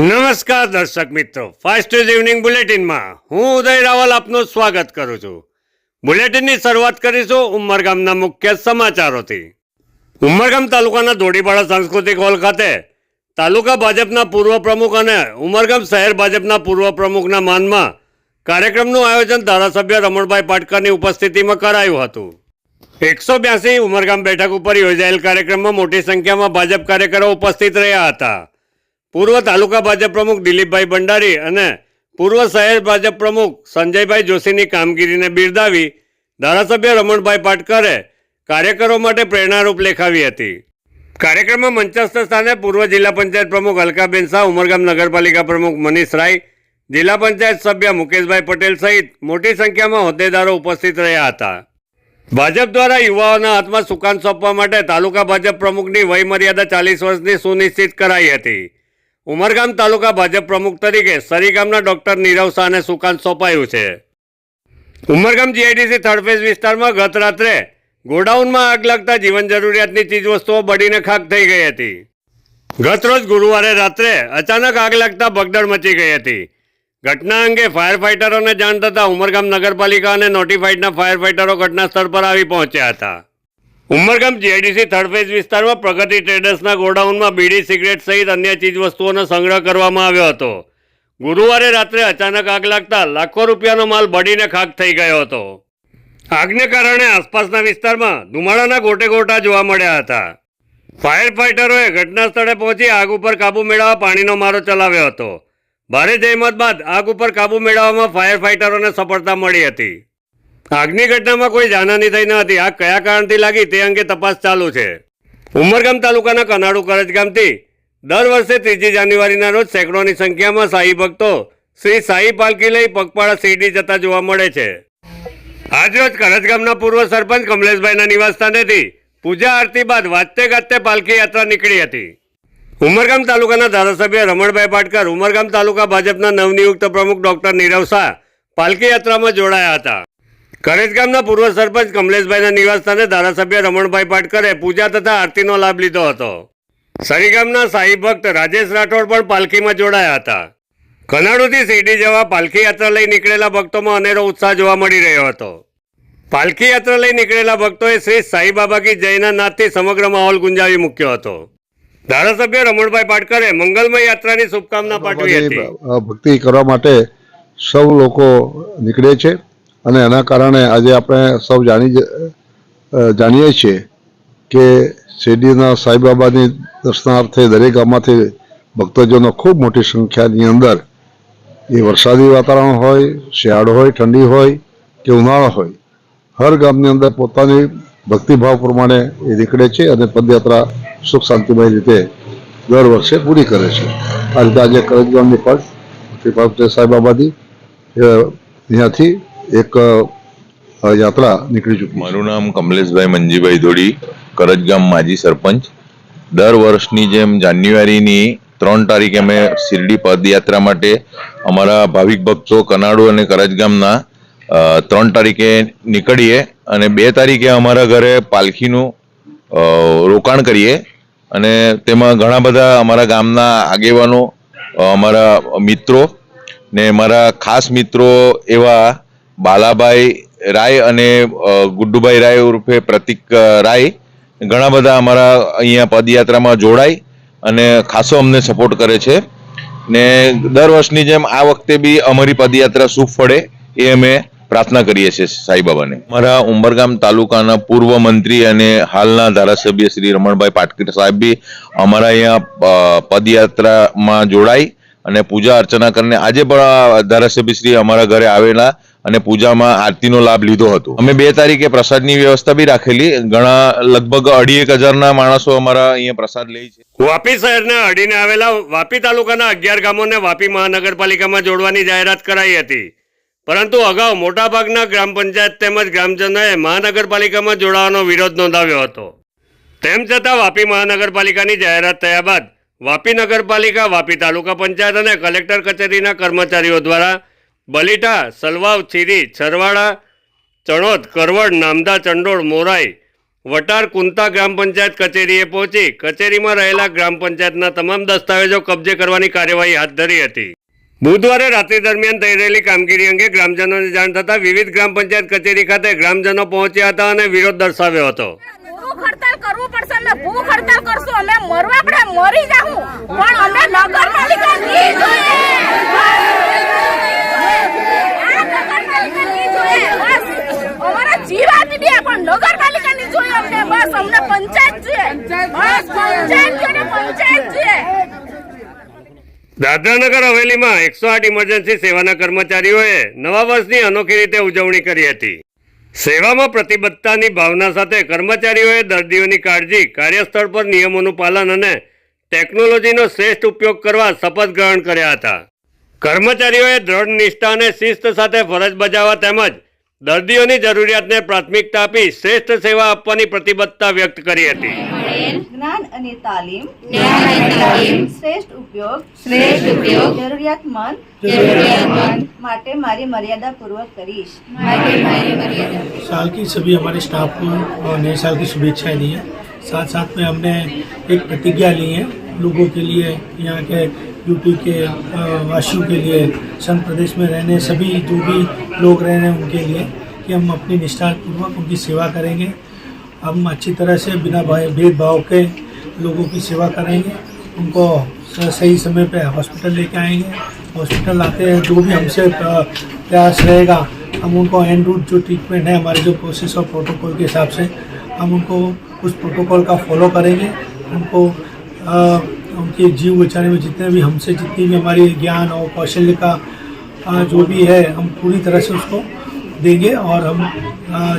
નમસ્કાર દર્શક મિત્રો. ફાસ્ટ ઇવનિંગ બુલેટિનમાં હું ઉદય રાવલ આપનું સ્વાગત કરું છું. બુલેટિનની શરૂઆત કરીશું ઉમરગામના મુખ્ય સમાચારોથી. ઉમરગામ તાલુકાના ધોડીપાડા સાંસ્કૃતિક હોલ ખાતે તાલુકા ભાજપના પૂર્વ પ્રમુખ અને ઉમરગામ શહેર ભાજપના પૂર્વ પ્રમુખના માનમાં કાર્યક્રમનું આયોજન ધારાસભ્ય રમણભાઈ પાટકરની ઉપસ્થિતિમાં કરાયું હતું. એકસો બ્યાસી ઉમરગામ બેઠક ઉપર યોજાયેલ કાર્યક્રમમાં મોટી સંખ્યામાં ભાજપ કાર્યકરો ઉપસ્થિત રહ્યા હતા. પૂર્વ તાલુકા ભાજપ પ્રમુખ દિલીપભાઈ ભંડારી અને પૂર્વ શહેર ભાજપ પ્રમુખ સંજયભાઈ જોશીની કામગીરીને બિરદાવી ધારાસભ્ય રમણભાઈ પાટકરે કાર્યકરો માટે પ્રેરણારૂપ લેખાવી હતી. કાર્યક્રમમાં મંચસ્થ સ્થાને પૂર્વ જિલ્લા પંચાયત પ્રમુખ અલકાબેન શાહ, ઉમરગામ નગરપાલિકા પ્રમુખ મનીષ રાય, જિલ્લા પંચાયત સભ્ય મુકેશભાઈ પટેલ સહિત મોટી સંખ્યામાં હોદ્દેદારો ઉપસ્થિત રહ્યા હતા. ભાજપ દ્વારા યુવાઓના હાથમાં સુકાન સોંપવા માટે તાલુકા ભાજપ પ્રમુખની વયમર્યાદા ચાલીસ વર્ષની સુનિશ્ચિત કરાઈ હતી. ઉમરગામ તાલુકા ભાજપ પ્રમુખ તરીકે સરીગામના ડોક્ટર નીરવ શાહને સુકાન સોંપાયું છે. ઉમરગામ જીઆઈડીસી થર્ડ ફેઝ વિસ્તારમાં ગત રાત્રે ગોડાઉનમાં આગ લાગતા જીવન જરૂરિયાતની ચીજવસ્તુઓ બળીને ખાક થઈ ગઈ હતી. ગત રોજ ગુરુવારે રાત્રે અચાનક આગ લાગતા ભગદડ મચી ગઈ હતી. ઘટના અંગે ફાયર ફાઇટરોને જાણ થતાં ઉમરગામ નગરપાલિકા અને નોટિફાઈડના ફાયર ફાઇટરો ઘટના સ્થળ પર આવી પહોંચ્યા હતા. ઉમરગામ જીઆઈડીસી થર્ડ ફેઝ વિસ્તારમાં પ્રગતિ ટ્રેડર્સના ગોડાઉનમાં બીડી સિગરેટ સહિત અન્ય ચીજવસ્તુઓનો સંગ્રહ કરવામાં આવ્યો હતો. ગુરુવારે રાત્રે અચાનક આગ લાગતા લાખો રૂપિયાનો માલ બળીને ખાક થઈ ગયો હતો. આગને કારણે આસપાસના વિસ્તારમાં ધુમાડાના ગોટે ગોટા જોવા મળ્યા હતા. ફાયર ફાઇટરોએ ઘટના સ્થળે પહોંચી આગ ઉપર કાબુ મેળવવા પાણીનો મારો ચલાવ્યો હતો. ભારે જહેમત બાદ આગ ઉપર કાબુ મેળવવામાં ફાયર ફાઇટરોને સફળતા મળી હતી. આગની ઘટનામાં કોઈ જાનહાની થઈ ન હતી. આગ કયા કારણથી લાગી તે અંગે તપાસ ચાલુ છે. ઉમરગામ તાલુકાના કનાડુ કરજ ગામથી દર વર્ષે ત્રીજી જાન્યુઆરીના રોજ સેંકડોની સંખ્યામાં સાઈ ભક્તો શ્રી સાઈ પાલકી લઈ પગપાળા શિરડી જતા જોવા મળે છે. આજરોજ કરજ ગામના પૂર્વ સરપંચ કમલેશભાઈના નિવાસસ્થાનેથી પૂજા આરતી બાદ વાજતે ગાજતે પાલકી યાત્રા નીકળી હતી. ઉમરગામ તાલુકાના ધારાસભ્ય રમણભાઈ પાટકર, ઉમરગામ તાલુકા ભાજપના નવનિયુક્ત પ્રમુખ ડોક્ટર નીરવ શાહ પાલકી યાત્રામાં જોડાયા હતા. કરેજ ગામના પૂર્વ સરપંચ કમલેશભાઈના નિવાસસ્થાને ધારાસભ્ય રમણભાઈ પાટકરે પૂજા તથા આરતીનો લાભ લીધો હતો. સરી ગામના સાઈ ભક્ત રાજેશ રાઠોડ પણ પાલખીમાં જોડાયા હતા. કનાડુથી શેરડી જવા પાલખી યાત્રા લઈ નીકળેલા ભક્તોમાં અનેરો ઉત્સાહ જોવા મળી રહ્યો હતો. પાલખી યાત્રા લઈ નીકળેલા ભક્તોએ શ્રી સાઈબાબા કી જયના નાદથી સમગ્ર માહોલ ગુંજાવી મૂક્યો હતો. ધારાસભ્ય રમણભાઈ પાટકરે મંગલમય યાત્રાની શુભકામના પાઠવી હતી. ભક્તિ કરવા માટે સૌ લોકો નીકળે છે. અને એના કારણે આજે આપણે સૌ જાણી જાણીએ છીએ કે શિરડીના સાંઈબાબાની દર્શનાર્થે દરેક ગામમાંથી ભક્તજનો ખૂબ મોટી સંખ્યાની અંદર એ વરસાદી વાતાવરણ હોય, શિયાળો હોય, ઠંડી હોય કે ઉનાળો હોય, હર ગામની અંદર પોતાની ભક્તિભાવ પ્રમાણે એ નીકળે છે અને પદયાત્રા સુખ શાંતિમય રીતે દર વર્ષે પૂરી કરે છે. આ રીતે આજે કરજગામની પણ શ્રી સાંઈબાબાની અહીંયાથી એક યાત્રા નીકળી ચૂકી મારું નામ કમલેશભાઈ મંજીભાઈ ધોડી કરજ ગામ માજી સરપંચ. દર વર્ષની જેમ જાન્યુઆરીની ત્રણ તારીખે અમે શિરડી પદયાત્રા માટે અમારા ભાવિક ભક્તો કનાડુ અને કરજ ગામના ત્રણ તારીખે નીકળીએ અને બે તારીખે અમારા ઘરે પાલખીનું રોકાણ કરીએ. અને તેમાં ઘણા બધા અમારા ગામના આગેવાનો અમારા મિત્રો ને મારા ખાસ મિત્રો એવા બાલાભાઈ રાય અને ગુડ્ડુભાઈ રાય ઉર્ફે પ્રતિક રાય ઘણા બધા અમારા અહીંયા પદયાત્રામાં જોડાય અને ખાસો અમને સપોર્ટ કરે છે. ને દર વર્ષની જેમ આ વખતે બી અમારી પદયાત્રા શુભ ફળે એ અમે પ્રાર્થના કરીએ છીએ સાંઈબાબાને. અમારા ઉંબરગામ તાલુકાના પૂર્વ મંત્રી અને હાલના ધારાસભ્ય શ્રી રમણભાઈ પાટકર સાહેબ બી અમારા અહીંયા પદયાત્રામાં જોડાઈ અને પૂજા અર્ચના કરીને આજે પણ ધારાસભ્ય શ્રી અમારા ઘરે આવેલા અને પૂજામાં આરતીનો લાભ લીધો હતો. અમે બે તારીખે પ્રસાદની વ્યવસ્થા બી રાખેલી. ઘણા લગભગ અઢી એક હજારના માણસો અમારા અહીંયા પ્રસાદ લે છે. વાપી શહેરના અડીને આવેલા વાપી તાલુકાના અગિયાર ગામોને વાપી મહાનગરપાલિકામાં જોડવાની જાહેરાત કરાઈ હતી. પરંતુ અગાઉ મોટાભાગના ગ્રામ પંચાયત તેમજ ગ્રામજનોએ મહાનગરપાલિકામાં જોડાવાનો વિરોધ નોંધાવ્યો હતો. તેમ છતાં વાપી મહાનગરપાલિકાની જાહેરાત થયા બાદ વાપી નગરપાલિકા, વાપી તાલુકા પંચાયત અને કલેક્ટર કચેરીના કર્મચારીઓ દ્વારા બલીટા, સલવાવ ચીરી છરવાડા, ચણોદ, કરવડ, નામદા, ચંડોળ, મોરાઈ, વટાર, કુંતા ગ્રામ પંચાયત કચેરીએ પહોંચી કચેરીમાં રહેલા ગ્રામ પંચાયતના તમામ દસ્તાવેજો કબજે કરવાની કાર્યવાહી હાથ ધરી હતી. બુધવારે રાત્રિ દરમિયાન થઈ રહેલી કામગીરી અંગે ગ્રામજનોને જાણ થતાં વિવિધ ગ્રામ પંચાયત કચેરી ખાતે ગ્રામજનો પહોંચ્યા હતા અને વિરોધ દર્શાવ્યો હતો. ભૂખ હડતાલ કરશું નગરપાલિકા નહીં જોઈએ આ નગરપાલિકા નહીં જોઈએ બસ અમારા જીવ આપી દે પણ નગરપાલિકા નહીં જોઈએ અમને બસ અમને પંચાયત જોઈએ બસ પંચાયત જોઈએ ને પંચાયત જોઈએ દાદરાનગર હવેલીમાં એકસો આઠ ઇમરજન્સી સેવાના કર્મચારીઓએ નવા વર્ષની અનોખી રીતે ઉજવણી કરી હતી. સેવામાં પ્રતિબદ્ધતાની ભાવના સાથે કર્મચારીઓએ દર્દીઓની કાળજી, કાર્યસ્થળ પર નિયમોનું પાલન અને ટેકનોલોજીનો શ્રેષ્ઠ ઉપયોગ કરવા શપથ ગ્રહણ કર્યા હતા. કર્મચારીઓએ દ્રઢ નિષ્ઠા અને શિસ્ત સાથે ફરજ બજાવવા તેમજ દર્દીઓની જરૂરિયાતને પ્રાથમિકતા આપી શ્રેષ્ઠ સેવા આપવાની પ્રતિબદ્ધતા વ્યક્ત કરી હતી. જ્ઞાન અને તાલીમ શ્રેષ્ઠ ઉપયોગ શ્રેષ્ઠ ઉપયોગ જરૂરિયાતમંદ જરૂરિયાતમંદ માટે મારી મર્યાદા પૂર્વક કરીશ માટે મારી મર્યાદા साल की सभी हमारे स्टाफ को और नए साल की शुभेच्छाएं दी हैं साथ साथ में हमने एक प्रतिज्ञा ली है लोगों के लिए यहाँ के यूपी के अ, वासियों के लिए संघ प्रदेश में रहने सभी जो भी लोग रह रहे हैं उनके लिए कि हम अपनी निष्ठापूर्वक उनकी सेवा करेंगे हम अच्छी तरह से बिना भेदभाव के लोगों की सेवा करेंगे। उनको सही समय पे हॉस्पिटल लेके आएँगे। हॉस्पिटल आते हैं जो भी हमसे प्रयास रहेगा हम उनको एंड रूट जो ट्रीटमेंट है हमारे जो प्रोसेस और प्रोटोकॉल के हिसाब से हम उनको उस प्रोटोकॉल का फॉलो करेंगे। उनको अ, उनके जीव बचाने में जितने भी हमसे जितनी भी हमारी ज्ञान और कौशल्य का अ, जो भी है हम पूरी तरह से उसको देंगे और हम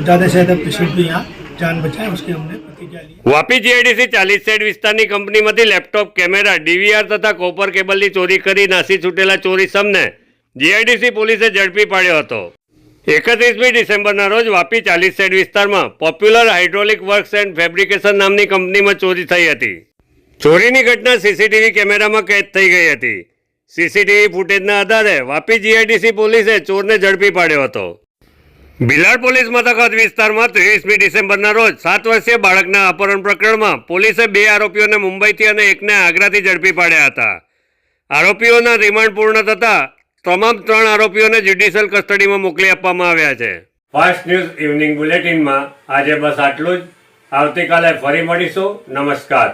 ज़्यादा से ज़्यादा पेशेंट भी यहाँ जान बचाएं उसकी हमने प्रतिज्ञा ली है। વાપી જીઆઈડીસી ચાલીસ સાઈડ વિસ્તારની કંપનીમાંથી લેપટોપ કેમેરા ડીવીઆર તથા કોપર કેબલની ચોરી કરી નાસી છૂટેલા ચોરી સમને જીઆઈડીસી પોલીસે ઝડપી પાડ્યો હતો એકત્રીસમી ડિસેમ્બરના રોજ વાપી ચાલીસ સાઈડ વિસ્તારમાં popular hydraulic works and fabrication નામની કંપનીમાં ચોરી થઈ હતી ચોરીની ઘટના સીસીટીવી કેમેરામાં કેદ થઈ ગઈ હતી સીસીટીવી ફૂટેજના આધારે વાપી જીઆઈડીસી પોલીસે ચોરને ઝડપી પાડ્યો હતો બિલાડ પોલીસ મથક વિસ્તારમાં ત્રેવીસમી ડિસેમ્બરના રોજ સાત વર્ષીય બાળકના અપહરણ પ્રકરણમાં પોલીસે બે આરોપીઓને મુંબઈથી અને એકને આગ્રાથી ઝડપી પાડ્યા હતા. આરોપીઓના રિમાન્ડ પૂર્ણ થતા તમામ ત્રણ આરોપીઓને જ્યુડિશિયલ કસ્ટડીમાં મોકલી આપવામાં આવ્યા છે. ફાસ્ટ ન્યૂઝ ઇવનિંગ બુલેટિનમાં આજે બસ આટલું જ. આવતીકાલે ફરી મળીશું. નમસ્કાર.